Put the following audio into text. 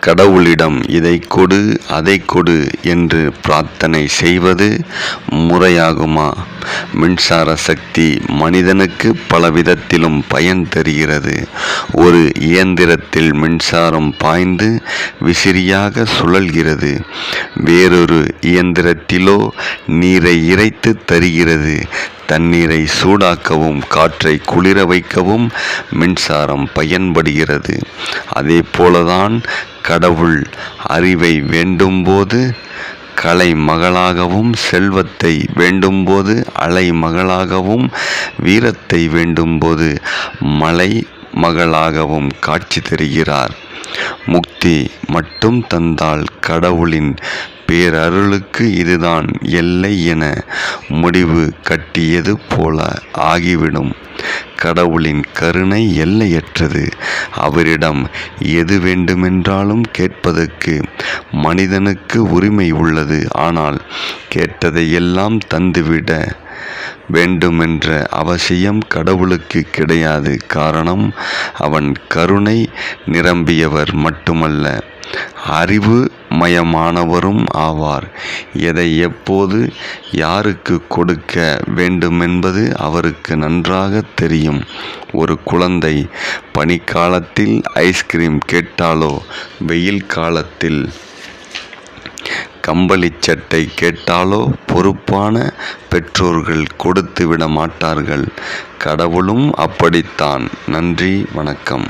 கடவுளிடம் இதை கொடு அதை கொடு என்று பிரார்த்தனை செய்வது முறையாகுமா? மின்சார சக்தி மனிதனுக்கு பலவிதத்திலும் பயன் தருகிறது. ஒரு இயந்திரத்தில் மின்சாரம் பாய்ந்து விசிறியாக சுழல்கிறது. வேறொரு இயந்திரத்திலோ நீரை இறைத்து தருகிறது. தண்ணீரை சூடாக்கவும் காற்றை குளிர வைக்கவும் மின்சாரம் பயன்படுகிறது. அதே போலதான் கடவுள் அறிவை வேண்டும்போது கலை மகளாகவும் செல்வத்தை வேண்டும்போது அலை மகளாகவும் வீரத்தை வேண்டும்போது மலை மகளாகவும் காட்சி தருகிறார். முக்தி மட்டும் தந்தால் கடவுளின் பேரருளுக்கு இதுதான் எல்லை என முடிவு கட்டியது போல ஆகிவிடும். கடவுளின் கருணை எல்லையற்றது. அவரிடம் எது வேண்டுமென்றாலும் கேட்பதற்கு மனிதனுக்கு உரிமை உள்ளது. ஆனால் கேட்டதையெல்லாம் தந்துவிட வேண்டுமென்ற அவசியம் கடவுளுக்கு கிடையாது. காரணம் அவன் கருணை நிரம்பியவர் மட்டுமல்ல. அறிவு மயமானவரும் ஆவார். எதை எப்போது யாருக்கு கொடுக்க வேண்டுமென்பது அவருக்கு நன்றாக தெரியும். ஒரு குழந்தை பனிக்காலத்தில் ஐஸ்கிரீம் கேட்டாலோ வெயில் காலத்தில் கம்பளி சட்டை கேட்டாலோ பொறுப்பான பெற்றோர்கள் கொடுத்து விட மாட்டார்கள். கடவுளும் அப்படித்தான். நன்றி வணக்கம்.